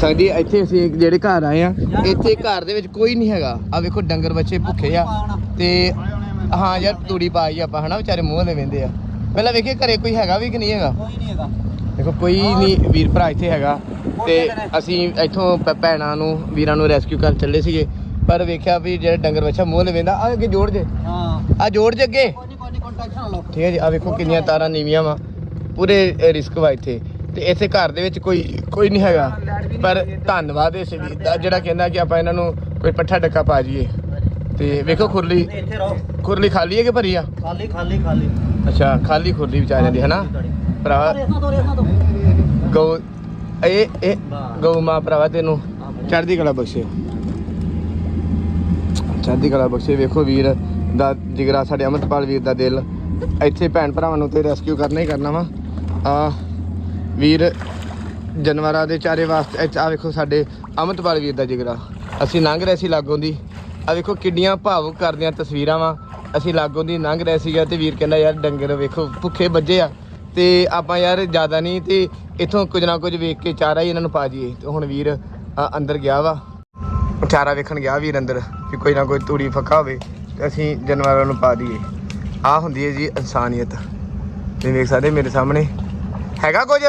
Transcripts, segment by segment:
ਸਾਡੀ ਇੱਥੇ ਅਸੀਂ ਜਿਹੜੇ ਘਰ ਆਏ ਆ ਇੱਥੇ ਘਰ ਦੇ ਵਿੱਚ ਕੋਈ ਨਹੀਂ ਹੈਗਾ। ਆ ਵੇਖੋ ਡੰਗਰ ਬੱਚੇ ਭੁੱਖੇ ਆ। ਤੇ ਹਾਂ ਯਾਰ ਤੂੜੀ ਪਾਈ ਆਪਾਂ ਹਨਾ? ਵਿਚਾਰੇ ਮੂੰਹ ਲੈ ਵੰਦੇ ਆ। ਪਹਿਲਾਂ ਵੇਖੀਏ ਘਰੇ ਕੋਈ ਹੈਗਾ ਵੀ ਕਿ ਨਹੀਂ ਹੈਗਾ? ਕੋਈ ਨਹੀਂ ਹੈਗਾ। ਦੇਖੋ ਕੋਈ ਨਹੀਂ ਵੀਰ ਭਰਾ ਇੱਥੇ ਹੈਗਾ। ਤੇ ਅਸੀਂ ਇੱਥੋਂ ਭੈਣਾਂ ਨੂੰ ਵੀਰਾਂ ਨੂੰ ਰੈਸਕਿਊ ਕਰਨ ਚੱਲੇ ਸੀਗੇ। ਪਰ ਵੇਖਿਆ ਵੀ ਜਿਹੜਾ ਡੰਗਰ ਬੱਚਾ ਮੂੰਹ ਲੈ ਵੰਦਾ ਆ ਅੱਗੇ ਜੋੜ ਜੇ। ਹਾਂ। ਆ ਜੋੜ ਜੇ ਅੱਗੇ। ਠੀਕ ਹੈ ਜੀ ਆ ਵੇਖੋ ਕਿੰਨੀਆਂ ਤਾਰਾਂ ਨੀਵੀਆਂ ਵਾ। ਪੂਰੇ ਰਿਸਕ ਵਾ ਇੱਥੇ। ਤੇ ਇੱਥੇ ਘਰ ਦੇ ਵਿੱਚ ਕੋਈ ਕੋਈ ਨਹੀਂ ਹੈਗਾ। ਪਰ ਧੰਨਵਾਦ ਇਸ ਵੀਰ ਦਾ ਜਿਹੜਾ ਕਹਿੰਦਾ ਕਿ ਆਪਾਂ ਇਹਨਾਂ ਨੂੰ ਕੋਈ ਪੱਠਾ ਡੱਕਾ ਪਾ ਜੀਏ ਤੇ ਵੇਖੋ ਖੁਰਲੀ ਇੱਥੇ ਰਹੋ। ਖੁਰਲੀ ਖਾਲੀ ਹੈ ਕਿ ਭਰੀ ਆ? ਖਾਲੀ ਖਾਲੀ ਖਾਲੀ। ਅੱਛਾ ਖਾਲੀ ਖੁਰਲੀ ਵਿਚਾਰਿਆਂ ਦੀ ਹਨਾ? ਭਰਾ ਗਊ ਇਹ ਇਹ ਗਊ ਮਾਂ ਭਰਾਵਾ ਤੈਨੂੰ ਚੜ੍ਹਦੀ ਕਲਾ ਬਖਸ਼ੇ। ਚੜ੍ਹਦੀ ਕਲਾ ਬਖਸ਼ੇ। ਵੇਖੋ ਵੀਰ ਦਾ ਜਿਗਰਾ ਸਾਡੇ ਅਮਰਪਾਲ ਵੀਰ ਦਾ ਦਿਲ। ਇੱਥੇ ਭੈਣ ਭਰਾਵਾਂ ਨੂੰ ਤੇ ਰੈਸਕਿਊ ਕਰਨਾ ਹੀ ਕਰਨਾ ਵਾ। ਆ ਵੀਰ ਜਾਨਵਰਾਂ ਦੇ ਚਾਰੇ ਵਾਸਤੇ ਆ ਵੇਖੋ ਸਾਡੇ ਅਮਰਪਾਲ ਵੀਰ ਦਾ ਜਿਗਰਾ। ਅਸੀਂ ਲੰਘ ਰਹੇ ਸੀ ਲਾਗੋਂ ਦੀ। ਆ ਵੇਖੋ ਕਿੰਨੀਆਂ ਭਾਵੁਕ ਕਰਦੀਆਂ ਤਸਵੀਰਾਂ ਵਾ। ਅਸੀਂ ਲਾਗੋਂ ਦੀ ਲੰਘ ਰਹੇ ਸੀਗਾ ਤੇ ਵੀਰ ਕਹਿੰਦਾ ਯਾਰ ਡੰਗਰ ਵੇਖੋ ਭੁੱਖੇ ਵੱਜੇ ਆ। ਤੇ ਆਪਾਂ ਯਾਰ ਜ਼ਿਆਦਾ ਨਹੀਂ ਤੇ ਇਥੋਂ ਕੁਝ ਨਾ ਕੁਝ ਵੇਖ ਕੇ ਚਾਰਾ ਹੀ ਇਹਨਾਂ ਨੂੰ ਪਾ ਜੀਏ ਤੇ ਹੁਣ ਵੀਰ ਆ, ਅੰਦਰ ਗਿਆ ਵਾ। ਚਾਰਾ ਵੇਖਣ ਗਿਆ ਵੀਰ ਅੰਦਰ ਕਿ ਕੋਈ ਨਾ ਕੋਈ ਤੂੜੀ ਫੱਕਾ ਹੋਵੇ ਤੇ ਅਸੀਂ ਜਾਨਵਰਾਂ ਨੂੰ ਪਾ ਦਈਏ। ਆ ਹੁੰਦੀ ਹੈ ਜੀ ਇਨਸਾਨੀਅਤ। ਤੁਸੀਂ ਵੇਖ ਸਕਦੇ ਮੇਰੇ ਸਾਹਮਣੇ। ਹੈਗਾ ਕੁਝ?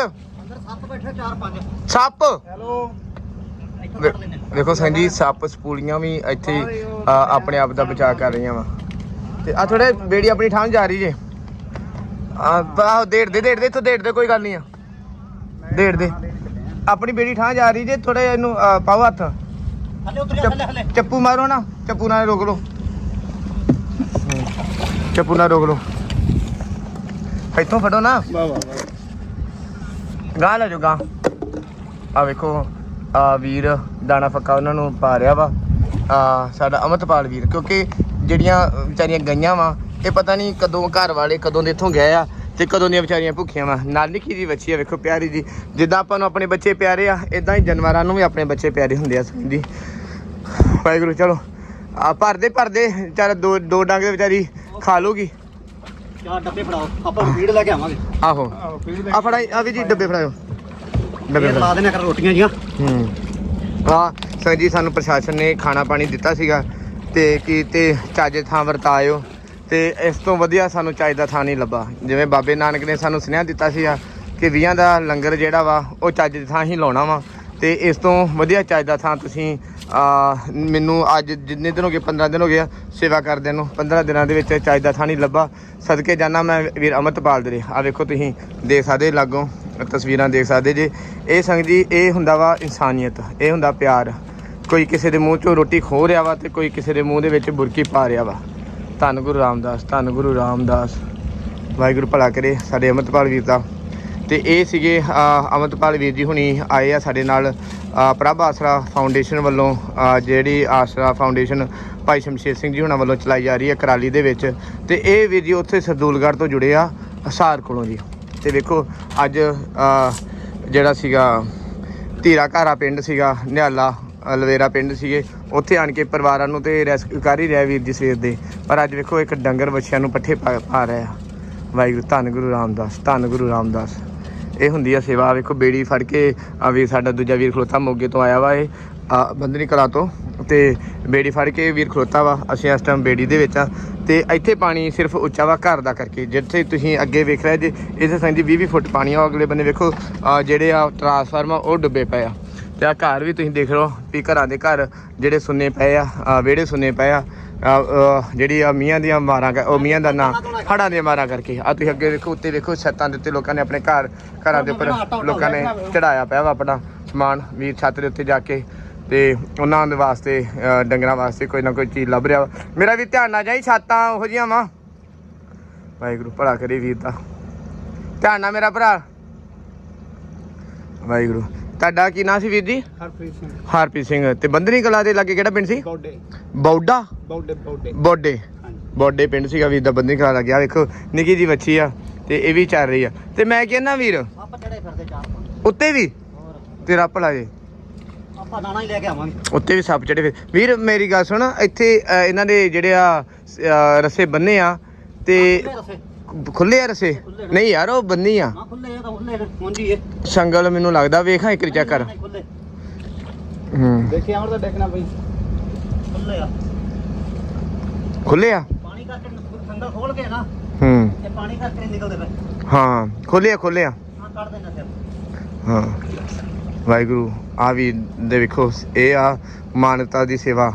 ਸੱਪ ਬੈਠੇ ਚਾਰ ਪੰਜ। ਸੱਪ? ਹੈਲੋ। ਵੇ- ਸੰਜੀ ਸਪੂਲੀਆਂ ਵੀ ਇੱਥੇ ਆਪਣੇ ਆਪ ਦਾ ਬਚਾਅ ਕਰ ਰਹੀਆਂ ਵਾ। ਤੇ ਆ ਥੋੜੇ ਬੇੜੀ ਆਪਣੀ ਥਾਂ ਜਾ ਰਹੀ ਜੇ। ਆ ਬਾਹ ਡੇਢ ਦੇ ਡੇਢ ਦੇ ਇੱਥੋਂ ਡੇਢ ਦੇ ਕੋਈ ਗੱਲ ਨਹੀਂ ਆ। ਡੇਢ ਦੇ। ਆਪਣੀ ਬੇੜੀ ਥਾਂ ਜਾ ਰਹੀ ਜੇ ਥੋੜੇ ਇਹਨੂੰ ਪਾਓ ਹੱਥ। ਹਲੇ ਉਤਰ ਜਾ ਹਲੇ ਹਲੇ ਚੱਪੂ ਮਾਰੋ ਨਾ ਚੱਪੂ ਨਾਲ ਰੋਕ ਲਓ। ਚੱਪੂ ਨਾਲ ਰੋਕ ਲਓ। ਇੱਥੋਂ ਫੜੋ ਨਾ। ਵਾਹ ਵਾਹ। ਗਾਂ ਲੈ ਜਾਓ ਗਾਂ ਆ ਵੇਖੋ ਆ ਵੀਰ ਦਾਣਾ ਫੱਕਾ ਉਹਨਾਂ ਨੂੰ ਪਾ ਰਿਹਾ ਵਾ। ਆ ਸਾਡਾ ਅਮਰਤਪਾਲ ਵੀਰ, ਕਿਉਂਕਿ ਜਿਹੜੀਆਂ ਵਿਚਾਰੀਆਂ ਗਈਆਂ ਵਾ, ਇਹ ਪਤਾ ਨਹੀਂ ਕਦੋਂ ਘਰ ਵਾਲੇ ਕਦੋਂ ਦੇ ਇੱਥੋਂ ਗਏ ਆ ਤੇ ਕਦੋਂ ਦੀਆਂ ਵਿਚਾਰੀਆਂ ਭੁੱਖੀਆਂ ਵਾ। ਨਾਲ ਨਿੱਕੀ ਜੀ ਬੱਚੀ ਆ, ਵੇਖੋ ਪਿਆਰੀ ਜੀ। ਜਿੱਦਾਂ ਆਪਾਂ ਨੂੰ ਆਪਣੇ ਬੱਚੇ ਪਿਆਰੇ ਆ ਇਦਾਂ ਹੀ ਜਾਨਵਰਾਂ ਨੂੰ ਵੀ ਆਪਣੇ ਬੱਚੇ ਪਿਆਰੇ ਹੁੰਦੇ ਆ ਜੀ ਵਾਹਿਗੁਰੂ, ਚਲੋ। ਆ ਭਰਦੇ ਭਰਦੇ ਚਾਰ ਦੋ ਦੋ ਡੰਗ ਦੇ ਵਿਚਾਰੀ ਖਾ ਲੂਗੀ। ਚਾਰ ਡੱਬੇ ਫੜਾਓ ਆਪਾਂ ਫੀਡ ਲੈ ਕੇ ਆਵਾਂਗੇ। ਆਹੋ। ਆ ਫੜਾਈ ਆ ਵੀ ਜੀ ਡੱਬੇ ਫੜਾਓ ਡੱਬੇ ਇਹ ਫੜਾਓ। ਲਾ ਦੇਣੇ ਕਰ ਰੋਟੀਆਂ ਜੀਆਂ। ਹੂੰ। ਆ ਸਰ ਜੀ ਸਾਨੂੰ ਪ੍ਰਸ਼ਾਸਨ ਨੇ ਖਾਣਾ ਪਾਣੀ ਦਿੱਤਾ ਸੀਗਾ ਤੇ ਕੀ ਤੇ ਚੱਜ ਥਾਂ ਵਰਤਾਇਓ ਤੇ ਇਸ ਤੋਂ ਵਧੀਆ ਸਾਨੂੰ ਚੱਜ ਦਾ ਥਾਂ ਨਹੀਂ ਲੱਭਾ। ਜਿਵੇਂ ਬਾਬੇ ਨਾਨਕ ਨੇ ਸਾਨੂੰ ਸੁਨੇਹਾ ਦਿੱਤਾ ਸੀਗਾ ਕਿ ਵੀਆਂ ਦਾ ਲੰਗਰ ਜਿਹੜਾ ਵਾ ਉਹ ਚੱਜ ਦੀ ਥਾਂ ਹੀ ਲਾਉਣਾ ਵਾ। ਤੇ ਇਸ ਤੋਂ ਵਧੀਆ ਚੱਜ ਦਾ ਥਾਂ ਤੁਸੀਂ ਮੈਨੂੰ ਅੱਜ ਜਿੰਨੇ ਦਿਨ ਹੋ ਗਏ 15 ਦਿਨ ਹੋ ਗਏ ਸੇਵਾ ਕਰਦੇ ਨੂੰ 15 ਦਿਨਾਂ ਦੇ ਵਿੱਚ ਚੱਜ ਦਾ ਥਾਂ ਨਹੀਂ ਲੱਭਾ। ਸਦਕੇ ਜਾਣਾ ਮੈਂ ਵੀਰ ਅਮਰਤਪਾਲ ਦੇ ਆ ਵੇਖੋ ਤੁਸੀਂ, ਦੇਖ ਸਕਦੇ ਲਾਗੋਂ, ਤਸਵੀਰਾਂ ਦੇਖ ਸਕਦੇ ਜੇ। ਇਹ ਸੰਗ ਜੀ, ਇਹ ਹੁੰਦਾ ਵਾ ਇਨਸਾਨੀਅਤ, ਇਹ ਹੁੰਦਾ ਪਿਆਰ। ਕੋਈ ਕਿਸੇ ਦੇ ਮੂੰਹ ਚੋਂ ਰੋਟੀ ਖੋ ਰਿਹਾ ਵਾ ਤੇ ਕੋਈ ਕਿਸੇ ਦੇ ਮੂੰਹ ਦੇ ਵਿੱਚ ਬੁਰਕੀ ਪਾ ਰਿਹਾ ਵਾ। ਧੰਨ ਗੁਰੂ ਰਾਮਦਾਸ, ਧੰਨ ਗੁਰੂ ਰਾਮਦਾਸ। ਵਾਹਿਗੁਰੂ ਭਲਾ ਕਰੇ, ਸਾਡੇ ਅਮਰਤਪਾਲ ਵੀਰ ਦਾ। ਤੇ ਇਹ ਸੀਗੇ ਅ, ਵੀਰ ਜੀ ਹੁਣੀ ਆਏ ਆ ਸਾਡੇ ਨਾਲ। ਅ, ਪ੍ਰਭ ਆਸਰਾ ਫਾਊਂਡੇਸ਼ਨ ਵੱਲੋਂ ਜਿਹੜੀ ਆਸਰਾ ਫਾਊਂਡੇਸ਼ਨ ਭਾਈ ਸ਼ਮਸ਼ੇਰ ਸਿੰਘ ਜੀ ਹੁਣਾਂ ਵੱਲੋਂ ਚਲਾਈ ਜਾ ਰਹੀ ਹੈ ਕਰਾਲੀ ਦੇ ਵਿੱਚ। ਤੇ ਇਹ ਵੀਰ ਜੀ ਉੱਥੇ ਸਰਦੂਲਗੜ੍ਹ ਤੋਂ ਜੁੜੇ ਆ ਹਸਾਰ ਕੋਲੋਂ ਜੀ। ਤੇ ਵੇਖੋ ਅੱਜ ਜਿਹੜਾ ਸੀਗਾ ਧੀਰਾ ਘਾਰਾ ਪਿੰਡ ਸੀਗਾ ਨਿਹਾਲਾ ਲਵੇਰਾ ਪਿੰਡ ਸੀਗੇ। ਉੱਥੇ ਆਣ ਕੇ ਪਰਿਵਾਰਾਂ ਨੂੰ ਤੇ ਰੈਸਕਿਊ ਕਰ ਹੀ ਰਿਹਾ ਵੀਰ ਜੀ ਸਵੇਰ ਦੇ। ਪਰ ਅੱਜ ਵੇਖੋ ਇੱਕ ਡੰਗਰ ਬੱਚਿਆਂ ਨੂੰ ਪੱਠੇ ਪਾ ਪਾ ਰਿਹਾ। ਵਾਹਿਗੁਰੂ ਧੰਨ ਗੁਰੂ ਰਾਮਦਾਸ ਧੰਨ ਗੁਰੂ ਰਾਮਦਾਸ। ਇਹ ਹੁੰਦੀ ਆ ਸੇਵਾ ਵੇਖੋ ਬੇੜੀ ਫੜ ਕੇ ਆ ਵੀਰ ਸਾਡਾ ਦੂਜਾ ਵੀਰ ਖਲੋਤਾ ਮੋਗੇ ਤੋਂ ਆਇਆ ਵਾ ਇਹ। ਬੰਦਨੀ ਕਲਾ ਤੋਂ ਤੇ ਬੇੜੀ ਫੜ ਕੇ ਵੀਰ ਖਲੋਤਾ ਵਾ ਅਸੀਂ ਇਸ ਟਾਈਮ ਬੇੜੀ ਦੇ ਵਿੱਚ ਆ। ਤੇ ਇੱਥੇ ਪਾਣੀ ਸਿਰਫ ਉੱਚਾ ਵਾ ਘਰ ਦਾ ਕਰਕੇ ਜਿੱਥੇ ਤੁਸੀਂ ਅੱਗੇ ਵੇਖ ਰਹੇ ਜੇ ਇਥੇ ਸੰਜੀ 20 20 ਫੁੱਟ ਪਾਣੀ ਆ ਉਹ ਅਗਲੇ ਬੰਨੇ ਵੇਖੋ ਜਿਹੜੇ ਆ ਟਰਾਂਸਫਾਰਮ ਆ ਉਹ ਡੁੱਬੇ ਪਏ ਆ। ਤੇ ਆ ਘਰ ਵੀ ਤੁਸੀਂ ਦੇਖ ਲਓ ਵੀ ਘਰਾਂ ਦੇ ਘਰ ਜਿਹੜੇ ਸੁੰਨੇ ਪਏ ਆ ਵਿਹੜੇ ਸੁੰਨੇ ਪਏ ਆ, ਜਿਹੜੀ ਆ ਮੀਆਂ ਦੀਆਂ ਮਾਰਾਂ ਉਹ ਮੀਆਂ ਦਾ ਨਾਂ ਹੜਾਂ ਦੀਆਂ ਮਾਰਾਂ ਕਰਕੇ। ਆ ਤੁਸੀਂ ਅੱਗੇ ਵੇਖੋ, ਉੱਤੇ ਵੇਖੋ, ਛੱਤਾਂ ਦੇ ਉੱਤੇ ਲੋਕਾਂ ਨੇ ਆਪਣੇ ਘਰ, ਘਰਾਂ ਦੇ ਉੱਪਰ ਲੋਕਾਂ ਨੇ ਚੜਾਇਆ ਪਿਆ ਵਾ ਆਪਣਾ ਸਮਾਨ ਵੀਰ ਛੱਤ ਦੇ ਉੱਤੇ ਜਾ ਕੇ। ਤੇ ਉਹਨਾਂ ਦੇ ਵਾਸਤੇ ਡੰਗਰਾਂ ਵਾਸਤੇ ਕੋਈ ਨਾ ਕੋਈ ਚੀਜ਼ ਲੱਭ ਰਿਹਾ ਵਾ। ਮੇਰਾ ਵੀ ਧਿਆਨ ਨਾ ਜਾਈ, ਛੱਤਾਂ ਉਹੋ ਜੀਆਂ ਵਾ। ਵਾਹਿਗੁਰੂ, ਭਲਾ ਕਰੇ ਵੀਰ ਦਾ। ਧਿਆਨ ਨਾਲ ਮੇਰਾ ਭਰਾ। ਵਾਹਿਗੁਰੂ। ਤੁਹਾਡਾ ਕੀ ਨਾਂ ਸੀ ਵੀਰ ਜੀ? ਹਰਪ੍ਰੀਤ ਸਿੰਘ। ਹਰਪ੍ਰੀਤ ਸਿੰਘ। ਤੇ ਬੰਦਨੀ ਕਲਾ ਦੇ ਲਾਗੇ ਕਿਹੜਾ ਪਿੰਡ ਸੀ? ਬੌਡੇ। ਬੌਡਾ? ਬੌਡੇ ਬੌਡੇ। ਬੋਡੇ। ਹਾਂਜੀ। ਬੋਡੇ ਪਿੰਡ ਸੀਗਾ ਵੀਰ ਦਾ ਬੰਦਨੀ ਕਲਾ ਲੱਗਿਆ ਵੇਖੋ ਨਿੱਕੀ ਜੀ ਬੱਚੀ ਆ ਤੇ ਇਹ ਵੀ ਚੱਲ ਰਹੀ ਆ। ਤੇ ਮੈਂ ਕਹਿੰਦਾ ਵੀਰ ਆਪਾਂ ਚੜੇ ਫਿਰਦੇ ਚਾਰ ਪੰਜ। ਉੱਤੇ ਵੀ? ਤੇਰਾ ਭਲਾ ਜੇ। ਆਪਾਂ ਦਾਣਾ ਹੀ ਲੈ ਕੇ ਆਵਾਂਗੇ। ਉੱਤੇ ਵੀ ਸੱਪ ਚੜੇ ਫਿਰ ਵੀਰ ਮੇਰੀ ਗੱਲ ਸੁਣ ਇੱਥੇ ਇਹਨਾਂ ਦੇ ਜਿਹੜੇ ਆ ਰਸੇ ਬੰਨੇ ਆ ਤੇ ਖੁੱਲੇ ਆ ਰਸੇ? ਨਹੀਂ ਯਾਰ ਉਹ ਬੰਨੀ ਆ। ਖੁੱਲੇ ਤਾਂ ਖੁੱਲੇ ਮੁੰਜੀ ਸੰਗਲ ਮੈਨੂੰ ਲੱਗਦਾ ਵੇਖਾਂ ਇੱਕ ਚੈੱਕ ਕਰ। ਖੁੱਲੇ। ਹੂੰ। ਦੇਖੀ ਅਮਰ ਤਾਂ ਦੇਖਣਾ ਬਈ। ਖੁੱਲੇ ਆ। ਖੁੱਲੇ ਆ? ਪਾਣੀ ਕਰਕੇ ਸੰਦਾ ਖੋਲ ਕੇ ਨਾ ਹੂੰ। ਇਹ ਪਾਣੀ ਕਰਕੇ ਨਿਕਲਦੇ ਪਏ ਹਾਂ ਖੁੱਲੇ ਆ ਖੁੱਲੇ ਆ। ਹਾਂ ਕੱਢ ਦੇਣਾ ਫਿਰ। ਹਾਂ। ਵਾਹਿਗੁਰੂ ਆ ਵੀ ਦੇ ਵੇਖੋ ਇਹ ਆ ਮਾਨਵਤਾ ਦੀ ਸੇਵਾ।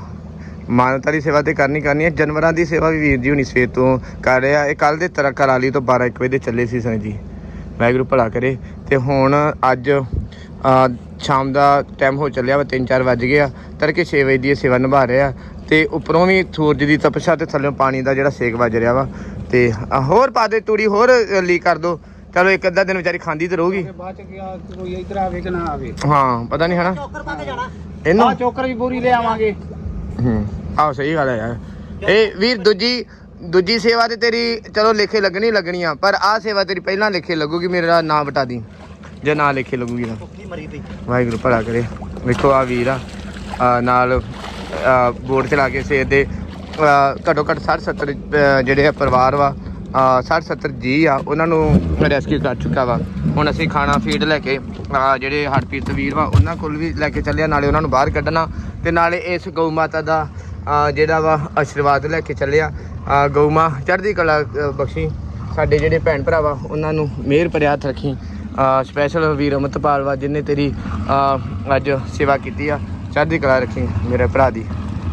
ਮਾਨਵਤਾ ਦੀ ਸੇਵਾ ਤੇ ਕਰਨੀ ਕਰਨੀ ਹੈ। ਜਾਨਵਰਾਂ ਦੀ ਸੇਵਾ ਵੀ ਵੀਰ ਜੀ ਹੁਣੀ ਸਵੇਰ ਤੋਂ ਕਰ ਰਿਹਾ ਇਹ ਕੱਲ ਦੇ ਤਰ੍ਹਾਂ ਕਰਾਲੀ ਤੋਂ 12 1 ਵਜੇ ਦੇ ਚੱਲੇ ਸੀ ਸੰਗ ਜੀ। ਵਾਹਿਗੁਰੂ ਭਲਾ ਕਰੇ। ਤੇ ਹੁਣ ਅੱਜ ਆ, ਸ਼ਾਮ ਦਾ ਟਾਈਮ ਹੋ ਚੱਲਿਆ ਵਾ 3-4 ਵੱਜ ਗਏ ਆ। ਤੜਕੇ 6 ਵਜੇ ਦੀ ਇਹ ਸੇਵਾ ਨਿਭਾ ਰਹੇ ਤੇ ਉੱਪਰੋਂ ਵੀ ਸੂਰਜ ਦੀ ਤਪਸ਼ਾ ਤੇ ਥੱਲੇੋਂ ਪਾਣੀ ਦਾ ਜਿਹੜਾ ਸੇਕ ਵੱਜ ਰਿਹਾ ਵਾ। ਤੇ ਆ, ਹੋਰ ਪਾ ਦੇ ਤੂੜੀ ਹੋਰ ਲੀਕ ਕਰ ਦੋ। ਚਲੋ ਇੱਕ ਅੱਧਾ ਦਿਨ ਵਿਚਾਰੀ ਖਾਂਦੀ ਤੇ ਰਹੂਗੀ। ਬਾਅਦ ਚ ਗਿਆ ਕੋਈ ਇੱਧਰ ਆਵੇ ਕਿ ਨਾ ਆਵੇ। ਹਾਂ ਪਤਾ ਨਹੀਂ ਹਨਾ। ਚੋਕਰ ਪਾ ਕੇ ਜਾਣਾ। ਇਹਨੂੰ ਆ ਚੋਕਰ ਵੀ ਪੂਰੀ ਲੈ ਆਵਾਂਗੇ। ਹੂੰ। ਆਹ ਸਹੀ ਗੱਲ ਹੈ ਯਾਰ। ਇਹ ਵੀਰ ਦੂਜੀ ਦੂਜੀ ਸੇਵਾ ਤੇ ਤੇਰੀ ਚਲੋ ਲੇਖੇ ਲੱਗਣੀ ਲੱਗਣੀ ਆ ਪਰ ਆਹ ਸੇਵਾ ਤੇਰੀ ਪਹਿਲਾਂ ਲੇਖੇ ਲੱਗੂਗੀ ਮੇਰਾ ਨਾਂ ਵਟਾ ਦੀ। ਜੇ ਨਾਂ ਲੇਖੇ ਲੱਗੂਗੀ ਤਾਂ। ਭੁੱਖੀ ਮਰੀ ਪਈ। ਵਾਹਿਗੁਰੂ ਭਲਾ ਕਰੇ। ਵੇਖੋ ਆ ਵੀਰ ਆ। ਨਾਲ ਬੋਰਡ ਚਲਾ ਕੇ ਸੇਰ ਦੇ ਘੱਟੋ ਘੱਟ 60 70 ਜਿਹੜੇ ਆ ਪਰਿਵਾਰ ਵਾ 60 70 ਜੀ ਆ, ਉਹਨਾਂ ਨੂੰ ਰੈਸਕਿਊ ਕਰ ਚੁੱਕਾ ਵਾ। ਹੁਣ ਅਸੀਂ ਖਾਣਾ ਫੀਡ ਲੈ ਕੇ ਜਿਹੜੇ ਹਰਪ੍ਰੀਤ ਵੀਰ ਵਾ, ਉਹਨਾਂ ਕੋਲ ਵੀ ਲੈ ਕੇ ਚੱਲਿਆ ਨਾਲੇ ਉਹਨਾਂ ਨੂੰ ਬਾਹਰ ਕੱਢਣਾ। ਤੇ ਨਾਲੇ ਇਸ ਗਊ ਮਾਤਾ ਦਾ ਜਿਹੜਾ ਵਾ, ਆਸ਼ੀਰਵਾਦ ਲੈ ਕੇ ਚੱਲਿਆ ਗਊ ਮਾਂ, ਚੜ੍ਹਦੀ ਕਲਾ ਬਖਸ਼ੀ। ਸਾਡੇ ਜਿਹੜੇ ਭੈਣ ਭਰਾ ਵਾ, ਉਹਨਾਂ ਨੂੰ ਮਿਹਰ ਭਰਿਆ ਹੱਥ ਰੱਖੀ। ਸਪੈਸ਼ਲ ਵੀਰ ਅਮਰਤਪਾਲ ਵਾ, ਜਿਨੇ ਤੇਰੀ ਅੱਜ ਸੇਵਾ ਕੀਤੀ ਆ, ਚੜ੍ਹਦੀ ਕਲਾ ਰੱਖੀ, ਮੇਰੇ ਭਰਾ ਦੀ।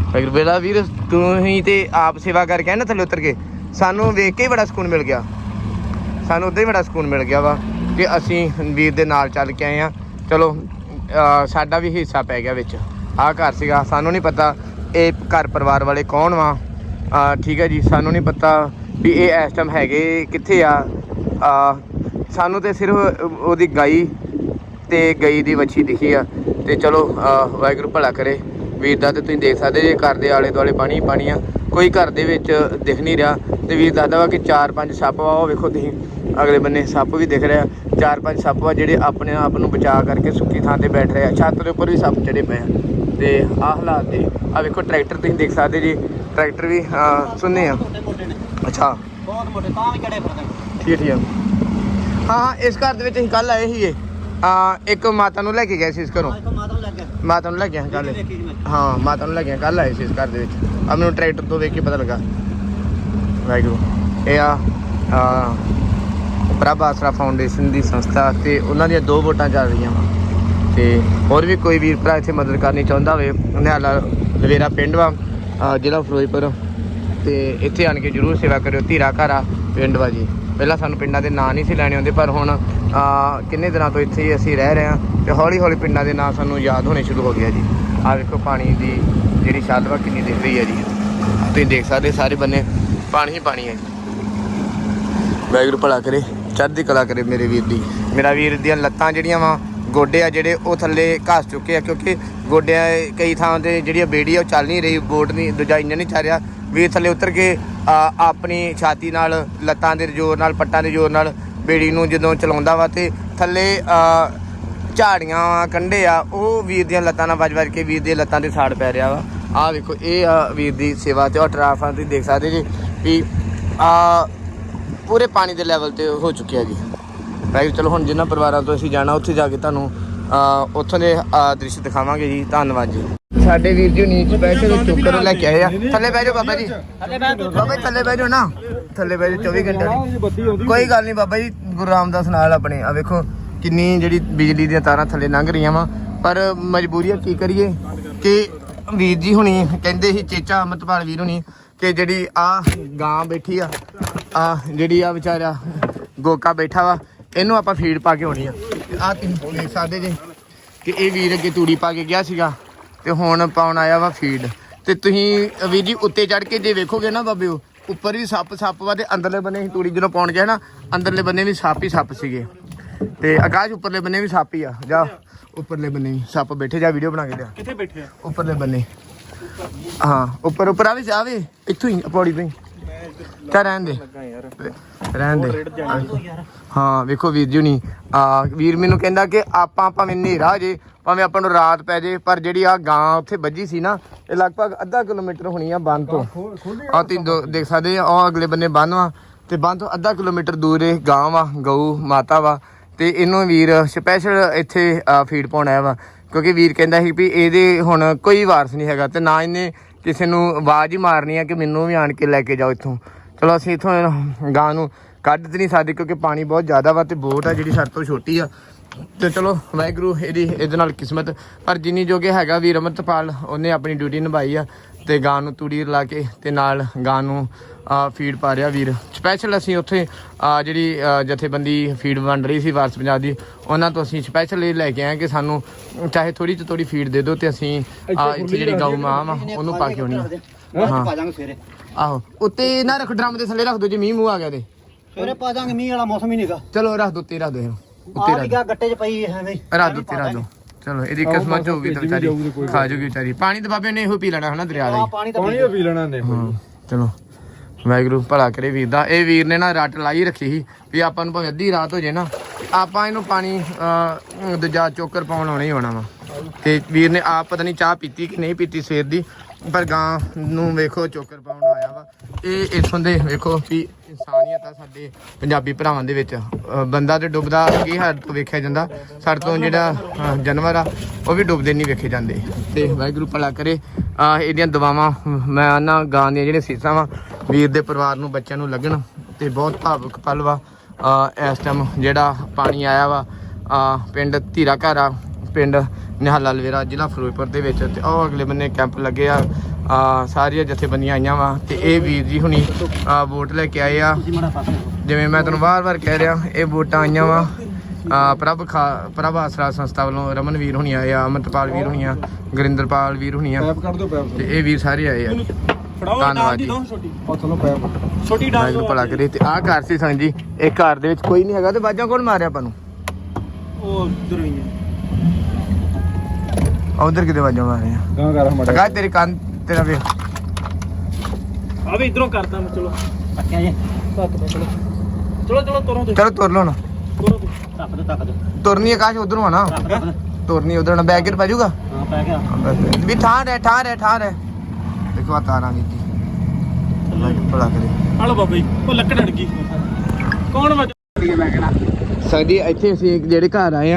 ਵਾਹਿਗੁਰੂ ਬੇਲਾ ਵੀਰ, ਤੂੰ ਹੀ ਤੇ ਆਪ ਸੇਵਾ ਕਰਕੇ ਆਇਆ ਨਾ ਥੱਲੇ ਉਤਰ ਕੇ? ਸਾਨੂੰ ਵੇਖ ਕੇ ਹੀ ਬੜਾ ਸਕੂਨ ਮਿਲ ਗਿਆ। ਸਾਨੂੰ ਉਦੋਂ ਹੀ ਬੜਾ ਸਕੂਨ ਮਿਲ ਗਿਆ ਵਾ ਕਿ ਅਸੀਂ ਵੀਰ ਦੇ ਨਾਲ ਚੱਲ ਕੇ ਆਏ ਆ ਚਲੋ ਸਾਡਾ ਵੀ ਹਿੱਸਾ ਪੈ ਗਿਆ ਵਿੱਚ। ਆਹ ਘਰ ਸੀਗਾ, ਸਾਨੂੰ ਨਹੀਂ ਪਤਾ ਇਹ ਘਰ ਪਰਿਵਾਰ ਵਾਲੇ ਕੌਣ ਵਾ। ਠੀਕ ਹੈ ਜੀ, ਸਾਨੂੰ ਨਹੀਂ ਪਤਾ ਵੀ ਇਹ ਇਸ ਟਾਈਮ ਹੈਗੇ ਕਿੱਥੇ ਆ। ਸਾਨੂੰ ਤੇ ਸਿਰਫ ਉਹਦੀ ਗਾਈ ਤੇ ਗਈ ਦੀ ਵੱਛੀ ਦਿਖੀ ਆ। ਤੇ ਚਲੋ ਵਾਹਿਗੁਰੂ ਭਲਾ ਕਰੇ। ਵੀਰ ਦਾ ਤੇ ਤੁਸੀਂ ਦੇਖ ਸਕਦੇ ਜੇ ਘਰ ਦੇ ਆਲੇ ਦੁਆਲੇ ਪਾਣੀ ਪਾਣੀ ਆ। ਕੋਈ ਘਰ ਦੇ ਵਿੱਚ ਦਿਖ ਨਹੀਂ ਰਿਹਾ। ਤੇ ਵੀਰ ਦੱਸਦਾ ਵਾ ਕਿ ਚਾਰ ਪੰਜ ਸੱਪ ਵਾ ਉਹ ਵੇਖੋ ਤੁਸੀਂ ਅਗਲੇ ਬੰਨੇ ਸੱਪ ਵੀ ਦਿਖ ਰਿਹਾ। ਚਾਰ ਪੰਜ ਸੱਪ ਵਾ ਜਿਹੜੇ ਆਪਣੇ ਆਪ ਨੂੰ ਬਚਾ ਕਰਕੇ ਸੁੱਕੀ ਥਾਂ ਤੇ ਬੈਠ ਰਹੇ ਆ। ਛੱਤ ਦੇ ਉੱਪਰ ਵੀ ਸੱਪ ਚੜੇ ਪਏ ਆ। ਤੇ ਆਹ ਹਾਲਾਤ ਦੇ ਆ ਵੇਖੋ ਟਰੈਕਟਰ ਤੁਸੀਂ ਦੇਖ ਸਕਦੇ ਜੀ ਟਰੈਕਟਰ ਵੀ ਅਹ, ਸੁੰਨੇ ਆ। ਅੱਛਾ। ਬਹੁਤ ਮੋਟੇ ਤਾਂ ਵੀ ਚੜੇ ਫਿਰਦੇ? ਠੀਕ ਹੈ, ਠੀਕ ਹੈ। ਹਾਂ ਹਾਂ ਇਸ ਘਰ ਦੇ ਵਿੱਚ ਅਸੀਂ ਕੱਲ ਆਏ ਸੀਗੇ। ਆ ਇੱਕ ਮਾਤਾ ਨੂੰ ਲੈ ਕੇ ਗਏ ਸੀ ਇਸ ਘਰੋਂ। ਆ ਮਾਤਾ ਨੂੰ ਲੈ ਕੇ ਕੱਲ ਸੀ ਮੈਂ। ਹਾਂ ਮਾਤਾ ਨੂੰ ਲੈ ਕੇ ਕੱਲ ਆਏ ਸੀ ਇਸ ਘਰ ਦੇ ਵਿੱਚ। ਆ ਮੈਨੂੰ ਟਰੈਕਟਰ ਤੋਂ ਵੇਖ ਕੇ ਪਤਾ ਲੱਗਾ। ਵਾਹਿਗੁਰੂ। ਇਹ ਆ ਪ੍ਰਭ ਆਸਰਾ ਫਾਊਂਡੇਸ਼ਨ ਦੀ ਸੰਸਥਾ ਤੇ ਉਹਨਾਂ ਦੀਆਂ ਦੋ ਵੋਟਾਂ ਚੱਲ ਰਹੀਆਂ ਵਾ। ਤੇ ਹੋਰ ਵੀ ਕੋਈ ਵੀਰ ਭਰਾ ਇੱਥੇ ਮਦਦ ਕਰਨੀ ਚਾਹੁੰਦਾ ਹੋਵੇ, ਨਿਹਾਲਾ ਲਵੇਰਾ ਪਿੰਡ ਵਾ ਜ਼ਿਲ੍ਹਾ ਫਿਰੋਜ਼ਪੁਰ। ਤੇ ਇੱਥੇ ਆਣ ਕੇ ਜਰੂਰ ਸੇਵਾ ਕਰਿਓ, ਧੀਰਾ ਘਰਾ ਪਿੰਡ ਵਾ ਜੀ। ਪਹਿਲਾਂ ਸਾਨੂੰ ਪਿੰਡਾਂ ਦੇ ਨਾਂ ਨਹੀਂ ਸੀ ਲੈਣੇ ਹੁੰਦੇ, ਪਰ ਹੁਣ ਕਿੰਨੇ ਦਿਨਾਂ ਤੋਂ ਇੱਥੇ ਅਸੀਂ ਰਹਿ ਰਹੇ ਹਾਂ ਤੇ ਹੌਲੀ ਹੌਲੀ ਪਿੰਡਾਂ ਦੇ ਨਾਂ ਸਾਨੂੰ ਯਾਦ ਹੋਣੇ ਸ਼ੁਰੂ ਹੋ ਗਿਆ ਜੀ। ਆ ਵੇਖੋ ਪਾਣੀ ਦੀ ਜਿਹੜੀ ਛੱਤ ਵਾ, ਕਿੰਨੀ ਦਿਖ ਰਹੀ ਹੈ ਜੀ। ਤੁਸੀਂ ਦੇਖ ਸਕਦੇ ਸਾਰੇ ਬੰਨੇ ਪਾਣੀ ਹੀ ਪਾਣੀ ਹੈ ਵਾਹਿਗੁਰੂ ਭਲਾ ਕਰੇ ਚੜ੍ਹਦੀ ਕਲਾ ਕਰੇ ਮੇਰੇ ਵੀਰ ਦੀ। ਮੇਰਾ ਵੀਰ ਦੀਆਂ ਲੱਤਾਂ ਜਿਹੜੀਆਂ ਵਾ ਗੋਡੇ ਆ ਜਿਹੜੇ ਉਹ ਥੱਲੇ ਘਾਸ ਚੁੱਕੇ ਆ ਕਿਉਂਕਿ ਗੋਡਿਆਂ ਕਈ ਥਾਂ ਤੇ ਜਿਹੜੀ ਬੇੜੀ ਆ ਉਹ ਚੱਲ ਨਹੀਂ ਰਹੀ ਬੋਟ ਨਹੀਂ ਦੂਜਾ ਇੰਜਨ ਨਹੀਂ ਚੱਲ ਰਿਹਾ। ਵੀਰ ਥੱਲੇ ਉਤਰ ਕੇ ਆਪਣੀ ਛਾਤੀ ਨਾਲ ਲੱਤਾਂ ਦੇ ਜ਼ੋਰ ਨਾਲ ਪੱਟਾਂ ਦੇ ਜ਼ੋਰ ਨਾਲ ਬੇੜੀ ਨੂੰ ਜਦੋਂ ਚਲਾਉਂਦਾ ਵਾ ਤੇ ਥੱਲੇ ਝਾੜੀਆਂ ਆ ਕੰਡੇ ਆ ਉਹ ਵੀਰ ਦੀਆਂ ਲੱਤਾਂ ਨਾਲ ਵੱਜ ਵੱਜ ਕੇ ਵੀਰ ਦੀਆਂ ਲੱਤਾਂ ਤੇ ਸਾੜ ਪੈ ਰਿਹਾ ਵਾ। ਆਹ ਵੇਖੋ ਇਹ ਆ ਵੀਰ ਦੀ ਸੇਵਾ ਤੇ ਉਹ ਟਰਾਫਾਂ ਤੁਸੀਂ ਦੇਖ ਸਕਦੇ ਜੀ। ਵੀ ਆ ਪੂਰੇ ਪਾਣੀ ਦੇ ਲੈਵਲ ਤੇ ਹੋ ਚੁੱਕਿਆ ਜੀ। ਭਾਈ ਚਲੋ ਹੁਣ ਜਿਨ੍ਹਾਂ ਪਰਿਵਾਰਾਂ ਤੋਂ ਅਸੀਂ ਜਾਣਾ ਉੱਥੇ ਜਾ ਕੇ ਤੁਹਾਨੂੰ ਉੱਥੋਂ ਦੇ ਦ੍ਰਿਸ਼ ਦਿਖਾਵਾਂਗੇ ਜੀ। ਧੰਨਵਾਦ ਜੀ। ਸਾਡੇ ਵੀਰ ਜੀ ਨੀਚ ਸਪੈਸ਼ਲ ਚੋਕਰ ਲੈ ਕੇ ਆਏ ਆ। ਥੱਲੇ ਬਹਿ ਜਾਓ ਬਾਬਾ ਜੀ। ਬਾਬਾ ਜੀ ਥੱਲੇ ਬਹਿ ਜਾਓ ਨਾ। ਥੱਲੇ ਬਹਿ ਜਾਓ 24 ਘੰਟੇ। ਕੋਈ ਗੱਲ ਨਹੀਂ ਬਾਬਾ ਜੀ ਗੁਰੂ ਰਾਮਦਾਸ ਨਾਲ ਆਪਣੇ। ਆ ਵੇਖੋ ਕਿੰਨੀ ਜਿਹੜੀ ਬਿਜਲੀ ਦੀਆਂ ਤਾਰਾਂ ਥੱਲੇ ਲੰਘ ਰਹੀਆਂ ਵਾ। ਪਰ ਮਜਬੂਰੀਆ ਕੀ ਕਰੀਏ? ਕਿ ਵੀਰ ਜੀ ਹੁਣੀ ਕਹਿੰਦੇ ਸੀ ਚੇਚਾ ਅਮਰਤਪਾਲ ਵੀਰ ਹੁਣੀ ਕਿ ਜਿਹੜੀ ਆ ਗਾਂ ਬੈਠੀ ਆ ਆ ਜਿਹੜੀ ਆ ਵਿਚਾਰਾ ਗੋਕਾ ਬੈਠਾ ਵਾ ਇਹਨੂੰ ਆਪਾਂ ਫੀਡ ਪਾ ਕੇ ਹੋਣੀ ਆ। ਆ ਤੁਸੀਂ ਦੇਖ ਸਕਦੇ ਜੀ ਕਿ ਇਹ ਵੀਰ ਅੱਗੇ ਤੂੜੀ ਪਾ ਕੇ ਗਿਆ ਸੀਗਾ ਤੇ ਹੁਣ ਪਾਉਣ ਆਇਆ ਵਾ ਫੀਡ। ਤੇ ਤੁਸੀਂ ਵੀਰ ਜੀ ਉੱਤੇ ਚੜ ਕੇ ਜੇ ਵੇਖੋਗੇ ਨਾ ਬਾਬਿਓ ਉੱਪਰ ਵੀ ਸੱਪ ਸੱਪ ਵਾ ਤੇ ਅੰਦਰਲੇ ਬੰਨੇ ਅਸੀਂ ਤੂੜੀ ਜਦੋਂ ਪਾਉਣ ਗਏ ਨਾ ਅੰਦਰਲੇ ਬੰਨੇ ਵੀ ਸੱਪ ਹੀ ਸੱਪ ਸੀਗੇ। ਤੇ ਆਕਾਸ਼ ਉੱਪਰਲੇ ਬੰਨੇ ਵੀ ਸੱਪ ਹੀ ਆ ਜਾ। ਉੱਪਰਲੇ ਬੰਨੇ ਸੱਪ ਬੈਠੇ ਜਾ ਵੀਡੀਓ ਬਣਾ ਕੇ ਲਿਆ। ਕਿੱਥੇ ਬੈਠੇ ਆ? ਉੱਪਰਲੇ ਬੰਨੇ। ਹਾਂ ਉੱਪਰ ਉੱਪਰ ਆਵੇ ਜਾਵੇ ਇੱਥੋਂ ਹੀ ਪੌੜੀ ਤੋਂ ਹੀ। ਚਾ ਰਹਿਣ ਦੇ। ਰਹਿਣ ਦੇ। ਹਾਂ ਵੇਖੋ ਵੀਰ ਜੀ ਹੁਣੀ ਆ ਵੀਰ ਮੈਨੂੰ ਕਹਿੰਦਾ ਕਿ ਆਪਾਂ ਭਾਵੇਂ ਹਨੇਰਾ ਜੇ ਭਾਵੇਂ ਆਪਾਂ ਨੂੰ ਰਾਤ ਪੈ ਜੇ ਪਰ ਜਿਹੜੀ ਆ ਗਾਂ ਉੱਥੇ ਵੱਜੀ ਸੀ ਨਾ ਇਹ ਲਗਭਗ ਅੱਧਾ ਕਿਲੋਮੀਟਰ ਹੋਣੀ ਆ ਬੰਨ ਤੋਂ। ਆ ਤੁਸੀਂ ਦੇਖ ਸਕਦੇ ਆ ਉਹ ਅਗਲੇ ਬੰਨੇ ਬੰਨ ਵਾ ਤੇ ਬੰਨ ਤੋਂ ਅੱਧਾ ਕਿਲੋਮੀਟਰ ਦੂਰ ਇਹ ਗਾਂ ਵਾ ਗਊ ਮਾਤਾ ਵਾ ਤੇ ਇਹਨੂੰ ਵੀਰ ਸਪੈਸ਼ਲ ਇੱਥੇ ਫੀਡ ਪਾਉਣ ਆਇਆ ਵਾ। ਕਿਉਂਕਿ ਵੀਰ ਕਹਿੰਦਾ ਸੀ ਵੀ ਇਹਦੇ ਹੁਣ ਕੋਈ ਵਾਰਸ ਨਹੀਂ ਹੈਗਾ ਤੇ ਨਾ ਇਹਨੇ ਕਿਸੇ ਨੂੰ ਆਵਾਜ਼ ਹੀ ਮਾਰਨੀ ਆ ਕਿ ਮੈਨੂੰ ਵੀ ਆਣ ਕੇ ਲੈ ਕੇ ਜਾਓ ਇੱਥੋਂ। ਚਲੋ ਅਸੀਂ ਇੱਥੋਂ ਗਾਂ ਨੂੰ ਕੱਢ ਤੇ ਨਹੀਂ ਸਕਦੇ ਕਿਉਂਕਿ ਪਾਣੀ ਬਹੁਤ ਜ਼ਿਆਦਾ ਵਾ ਤੇ ਬੋਟ ਆ ਜਿਹੜੀ ਸਾਡੇ ਤੋਂ ਛੋਟੀ ਆ। ਤੇ ਚਲੋ ਵਾਹਿਗੁਰੂ ਇਹਦੀ ਇਹਦੇ ਨਾਲ ਕਿਸਮਤ। ਪਰ ਜਿੰਨੀ ਜੋਗੇ ਹੈਗਾ ਵੀਰ ਅਮਰਤਪਾਲ, ਉਹਨੇ ਆਪਣੀ ਡਿਊਟੀ ਨਿਭਾਈ ਆ ਤੇ ਗਾਂ ਨੂੰ ਤੂੜੀ ਲਾ ਕੇ ਤੇ ਨਾਲ ਗਾਂ ਨੂੰ ਫੀਡ ਪਾ ਰਿਹਾ ਵੀਰ। ਸਪੈਸ਼ਲ ਅਸੀਂ ਉੱਥੇ ਜਿਹੜੀ ਜਥੇਬੰਦੀ ਫੀਡ ਵੰਡ ਰਹੀ ਸੀ ਵਾਰਸ ਪੰਜਾਬ ਦੀ ਉਹਨਾਂ ਤੋਂ ਅਸੀਂ ਸਪੈਸ਼ਲ ਇਹ ਲੈ ਕੇ ਆਏ ਕਿ ਸਾਨੂੰ ਚਾਹੇ ਥੋੜੀ ਜਿਹੀ ਥੋੜੀ ਫੀਡ ਦੇ ਦਿਓ ਤੇ ਅਸੀਂ ਇੱਥੇ ਜਿਹੜੀ ਗਊ ਮਾਂ ਵਾ ਉਹਨੂੰ ਪਾ ਕੇ ਆਉਣੀ ਹਾਂ ਪਾ ਜਾਾਂਗੇ ਸਵੇਰੇ। ਆਹੋ ਉੱਤੇ ਨਾ ਰੱਖ ਡਰਮ ਦੇ ਥੱਲੇ ਰੱਖ ਦਿਓ ਜੇ ਮੀਂਹ ਮੂੰਹ ਆ ਗਿਆ ਤੇ। ਸਵੇਰੇ ਪਾ ਜਾਾਂਗੇ ਮੀਂਹ ਵਾਲਾ ਮੌਸਮ ਹੀ ਨਹੀਂਗਾ ਚਲੋ ਰੱਖ ਦੋ ਉੱਤੇ ਰੱਖ ਦਿਓ ਇਹਨੂੰ ਉੱਤੇ ਆ ਰੱਖ ਵੀ ਦਿਓ ਗਿਆ ਗੱਟੇ 'ਚ ਪਈ ਐਵੇਂ ਹੀ। ਰਾਤ ਉੱਤੇ ਰਾਤ ਦੋ। ਚਲੋ ਇਹਦੀ ਕਿਸਮਤ ਚ ਹੋਊਗੀ ਤਾਂ ਵਿਚਾਰੀ ਖਾ ਜੂਗੀ ਵਿਚਾਰੀ। ਪਾਣੀ ਤਾਂ ਬਾਬੇ ਨੇ ਇਹੋ ਪੀ ਲੈਣਾ ਹਨਾ ਦਰਿਆ ਦਾ ਪਾਣੀ ਤਾਂ ਪੀ ਤਾਂ ਲੈਣਾ ਨੇ ਚਲੋ। ਵਾਹਿਗੁਰੂ, ਭਲਾ ਕਰੇ ਵੀਰ ਦਾ। ਇਹ ਵੀਰ ਨੇ ਨਾ ਰੱਟ ਲਾਈ ਰੱਖੀ ਸੀ ਵੀ ਆਪਾਂ ਨੂੰ ਭਾਵੇਂ ਅੱਧੀ ਰਾਤ ਹੋ ਜੇ ਨਾ, ਆਪਾਂ ਇਹਨੂੰ ਪਾਣੀ ਦੂਜਾ ਚੋਕਰ ਪਾਉਣ ਆਉਣਾ ਹੀ ਆਉਣਾ ਵਾ। ਤੇ ਵੀਰ ਨੇ ਆਪ ਪਤਾ ਨਹੀਂ ਚਾਹ ਪੀਤੀ ਕਿ ਨਹੀਂ ਪੀਤੀ ਸਵੇਰ ਦੀ, ਪਰ ਗਾਂ ਨੂੰ ਵੇਖੋ ਚੋਕਰ ਪਾਉਣ ਆਇਆ ਵਾ। ਇਹ ਇਥੋਂ ਦੇ ਵੇਖੋ ਵੀ ਇਨਸਾਨੀਅਤ ਆ ਸਾਡੇ ਪੰਜਾਬੀ ਭਰਾਵਾਂ ਦੇ ਵਿੱਚ। ਬੰਦਾ ਤੇ ਡੁੱਬਦਾ ਕੀ ਹੱਦ ਤੋਂ ਵੇਖਿਆ ਜਾਂਦਾ। ਸਾਡੇ ਤੋਂ ਜਿਹੜਾ ਜਾਨਵਰ ਆ, ਉਹ ਵੀ ਡੁੱਬਦੇ ਨਹੀਂ ਵੇਖੇ ਜਾਂਦੇ। ਤੇ ਵਾਹਿਗੁਰੂ ਭਲਾ ਕਰੇ। ਇਹਦੀਆਂ ਦਵਾਵਾਂ ਮੈਂ ਨਾ ਗਾਂ ਦੀਆਂ ਜਿਹੜੀਆਂ ਸੀਸਾਂ ਵਾ ਵੀਰ ਦੇ ਪਰਿਵਾਰ ਨੂੰ ਬੱਚਿਆਂ ਨੂੰ ਲੱਗਣ ਤੇ ਬਹੁਤ ਭਾਵੁਕ ਪਲ ਵਾ। ਇਸ ਟਾਈਮ ਜਿਹੜਾ ਪਾਣੀ ਆਇਆ ਵਾ ਪਿੰਡ ਧੀਰਾ ਘਾਰਾ ਪਿੰਡ ਨਿਹਾਲਾ ਲਵੇਰਾ ਜ਼ਿਲ੍ਹਾ ਫਿਰੋਜ਼ਪੁਰ ਦੇ ਵਿੱਚ। ਤੇ ਉਹ ਅਗਲੇ ਬੰਨੇ ਕੈਂਪ ਲੱਗੇ ਆ। ਸਾਰੀਆਂ ਜਥੇਬੰਦੀਆਂ ਆਈਆਂ ਵਾ ਤੇ ਇਹ ਵੀਰ ਜੀ ਹੁਣੀ ਵੋਟ ਲੈ ਕੇ ਆਏ ਆ। ਜਿਵੇਂ ਮੈਂ ਤੁਹਾਨੂੰ ਵਾਰ-ਵਾਰ ਕਹਿ ਰਿਹਾ ਇਹ ਵੋਟਾਂ ਆਈਆਂ ਵਾ। ਆ ਪ੍ਰਭ ਖਾ- ਪ੍ਰਭ ਆਸਰਾ ਸੰਸਥਾ ਵੱਲੋਂ ਰਮਨ ਵੀਰ ਹੁਣੀ ਆਏ ਆ ਅਮਰਤਪਾਲ ਵੀਰ ਹੁਣੀ ਆ ਗੁਰਿੰਦਰਪਾਲ ਵੀਰ ਹੁਣੀ ਆ। ਤੇ ਇਹ ਵੀਰ ਸਾਰੇ ਆਏ ਆ। ਫੜਾਓ ਧੰਨਵਾਦ ਡਾਲ ਦੀ ਜੀ। ਦੋ ਛੋਟੀ। ਉਹ ਚਲੋ ਪੈਪ ਛੋਟੀ ਡਾਲ ਵਾਹਿਗੁਰੂ ਦੋ ਭਲਾ ਕਰੇ ਤੇ ਆਹ ਘਰ ਸੀ ਸੰਗ ਜੀ ਇਹ ਘਰ ਦੇ ਵਿੱਚ ਕੋਈ ਨਹੀਂ ਹੈਗਾ ਤੇ ਬਾਜਾਂ ਕੌਣ ਮਾਰਿਆ ਆਪਾਂ ਨੂੰ? ਉਹ ਉਧਰ ਹੀ ਹੈ ਉਧਰ ਕਿਤੇ ਬਾਜਾਂ ਮਾਰਿਆ। ਗਾਂ ਕਰ ਹਮਾੜਾ ਕਾ ਤੇਰੀ ਕੰਨ ਤੇਰਾ ਵੇ ਆ ਵੀ ਇਧਰੋਂ ਕਰਦਾ ਮੈਂ ਚਲੋ। ਪੱਕਿਆ ਜੇ। ਧੱਕ ਦੋ ਚਲੋ। ਚਲੋ ਚਲੋ ਤੁਰੋ ਤੇ ਚਲੋ ਤੁਰ ਲਓ ਨਾ ਤੁਰੋ ਤੇ। ਧੱਕ ਦੇ ਧੱਕ ਦੇ। ਤੁਰਨੀ ਆਕਾਸ਼ ਉਧਰੋਂ ਆ ਨਾ ਧੱਕ ਦੇ, ਧੱਕ ਦੇ। ਤੁਰਨੀ ਉਧਰ ਨਾ ਬੈਗ ਗਿਰ ਪੈ ਹਾਂ ਪੈ ਗਿਆ। ਵੀ ਠਾਂ ਰਹਿ ਠਾਂ ਰਹਿ ਠਾਂ ਰਹਿ। ਦੇਖੋ ਆ ਤਾਰਾਂ ਦੀ ਵਾਹਿਗੁਰੂ ਭਲਾ ਕਰੇ। ਲਓ ਬਾਬਾ ਜੀ ਉਹ ਲੱਕੜ ਅੜ ਗਈ ਕੌਣ ਵਜ ਸਾਡੀ ਇੱਥੇ ਅਸੀਂ ਇੱਕ ਜਿਹੜੇ ਘਰ ਆਏ ਆ